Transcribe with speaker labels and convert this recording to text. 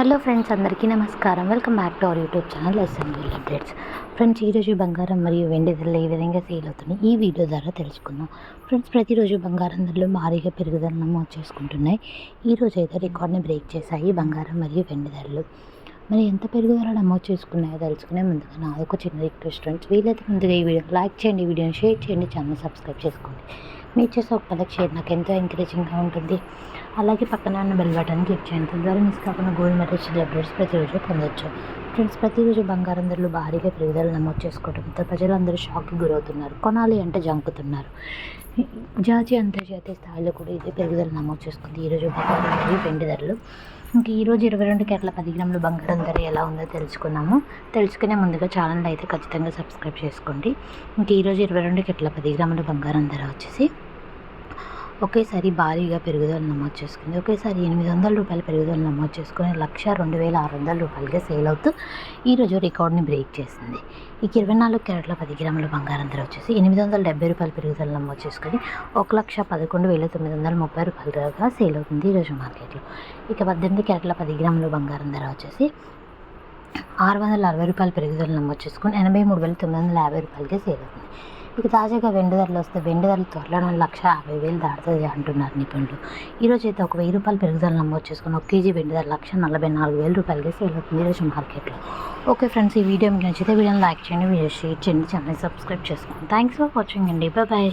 Speaker 1: Hello friends అందరికీ నమస్కారం. Welcome back to our YouTube channel SMB updates friends ఈరోజు బంగారం మరియు వెండి ధరలు ఏ విధంగా సేల్ అవుతున్నాయి? ఈ వీడియో ద్వారా తెలుసుకుందాం. ఫ్రెండ్స్ ప్రతిరోజు బంగారం ధరలు భారీగా పెరుగుదల నమోదు చేసుకుంటున్నాయి. ఈరోజు అయితే రికార్డ్ని బ్రేక్ చేశాయి బంగారం మరియు వెండి ధరలు. మరి ఎంత పెరుగుదల నమోదు చేసుకున్నాయో తెలుసుకునే ముందుగా నాది ఒక చిన్న రిక్వెస్ట్ ఫ్రెండ్స్ వీలైతే ముందుగా ఈ వీడియో లైక్ చేయండి వీడియోని షేర్ చేయండి ఛానల్ సబ్స్క్రైబ్ చేసుకోండి. మీరు చేసే ఒక పదకి షేర్ నాకు ఎంతో ఎంకరేజింగ్గా ఉంటుంది. అలాగే పక్కన ఉన్న బెల్ బటన్ క్లిక్ చేయండి. తద్వారా మిస్ కాకుండా గోల్డ్ మెడల్ సెలబ్రేట్స్ ప్రతిరోజు పొందొచ్చు. ఫ్రెండ్స్ ప్రతిరోజు బంగారం ధరలు భారీగా పెరుగుదల నమోదు చేసుకోవడంతో ప్రజలందరూ షాక్కి గురవుతున్నారు. కొనాలి అంటే జంకుతున్నారు. జాతీయ అంతర్జాతీయ స్థాయిలో కూడా ఇదే పెరుగుదల నమోదు చేసుకుంది. ఈరోజు బంగారం మరియు వెండి ధరలు. ఇంక ఈరోజు ఇరవై రెండు కేరళ పది గ్రాముల బంగారం ధర ఎలా ఉందో తెలుసుకున్నాము. తెలుసుకునే ముందుగా ఛానల్ అయితే ఖచ్చితంగా సబ్స్క్రైబ్ చేసుకోండి. ఇంకా ఈరోజు ఇరవై రెండు కేరళ పది గ్రాముల బంగారం ధర వచ్చేసి ఒకేసారి భారీగా పెరుగుదల నమోదు చేసుకుంది. ఒకేసారి ఎనిమిది వందల రూపాయల పెరుగుదల నమోదు చేసుకుని లక్ష రెండు వేల ఆరు వందల రూపాయలుగా సేల్ అవుతూ ఈరోజు రికార్డ్ని బ్రేక్ చేసింది. ఇక ఇరవై నాలుగు క్యారెట్ల పది గ్రాముల బంగారం ధర వచ్చేసి ఎనిమిది వందల డెబ్బై రూపాయల పెరుగుదల నమోదు చేసుకుని ఒక లక్ష పదకొండు వేల తొమ్మిది వందల ముప్పై రూపాయలుగా సేల్ అవుతుంది ఈరోజు మార్కెట్లో. ఇక పద్దెనిమిది క్యారెట్ల పది గ్రాముల బంగారం ధర వచ్చేసి ఆరు వందల అరవై రూపాయల పెరుగుదల నమోదు చేసుకుని ఎనభై మూడు వేల తొమ్మిది వందల యాభై రూపాయలకే సేల్ అవుతుంది. ఇక తాజాగా వెండి ధరలు వస్తే వెండి ధరలు త్వరలో లక్ష యాభై వేలు దాటుతుంది అంటున్నారు నిపుణులు. ఈరోజు అయితే ఒక వెయ్యి రూపాయలు పెరుగుదల నమోదు చేసుకుని ఒక కేజీ వెండి ధర లక్ష నలభై నాలుగు వేల రూపాయలకి సేల్ అవుతుంది ఈరోజు మార్కెట్లో. ఓకే ఫ్రెండ్స్ ఈ వీడియో మీకు నచ్చితే వీడియోని లైక్ చేయండి వీడియో షేర్ చేయండి ఛానల్ సబ్స్క్రైబ్ చేసుకోండి. థ్యాంక్స్ ఫర్ వాచింగ్ అండి. బాయ్.